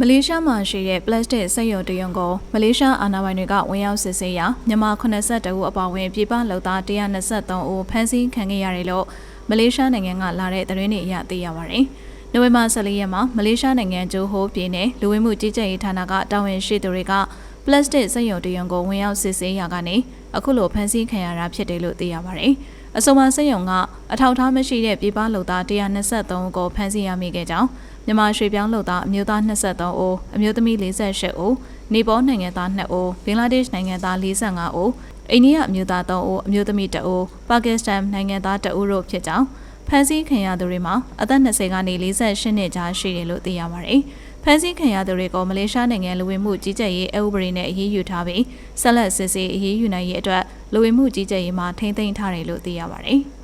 မလေးရှားမှာရှိတဲ့ပလတ်စတစ်စက်ရုံတရုံကိုမလေးရှားအာဏာပိုင်တွေကဝင်ရောက်စစ်ဆေးရာမြန်မာ82ဦးအပါအဝင်ပြည်ပလုပ်သား123ဦးဖမ်းဆီးခံခဲ့ရတယ်လို့မလေးရှားနိုင်ငံကလာတဲ့သတင်းတွေအရသိရပါတယ်။နိုဝင်ဘာ14ရက်မှာမလေးရှားနိုင်ငံဂျိုဟိုးပြည်နယ်လူဝင်မှုကြီးကြပ်ရေးဌာနကတာဝန်ရှိသူတွေကပလတ်စတစ်စက်ရုံတရုံကိုဝင်ရောက်စစ်ဆေးရာကနေအခုလိုဖမ်းဆီးခံရတာဖြစ်တယ်လို့သိရပါတယ်။ အဆိုပါစက်ရုံကအထောက်အထားမရှိတဲ့ပြည်ပလုပ်သား123ဦးကိုဖမ်းဆီးရမိခဲ့ကြောင်းမြန်မာရွှေပြောင်းလုပ်သားအမျိုးသား23ဦးအမျိုးသမီး48ဦးနေပေါ်နိုင်ငံသား2ဦးဘင်္ဂလားဒေ့ရှ်နိုင်ငံသား45ဦးအိန္ဒိယအမျိုးသား3ဦးအမျိုးသမီး2ဦးပါကစ္စတန်နိုင်ငံသား2ဦးတို့ဖြစ်ကြောင်း ဖမ်းဆီးခံရသူတွေမှာအသက်20ကနေ48နှစ်ကြားရှိတယ်လို့သိရပါတယ်။ဖမ်းဆီးခံရသူတွေကိုမလေးရှားနိုင်ငံလူဝင်မှုကြီးကြပ်ရေးအဥပဒေနဲ့အရေးယူထားပြီးဆက်လက်စစ်ဆေးအရေးယူနိုင်ရေးအတွက်လူဝင်မှုကြီးကြပ်ရေးမှထိန်းသိမ်းထားတယ်လို့သိရပါတယ်။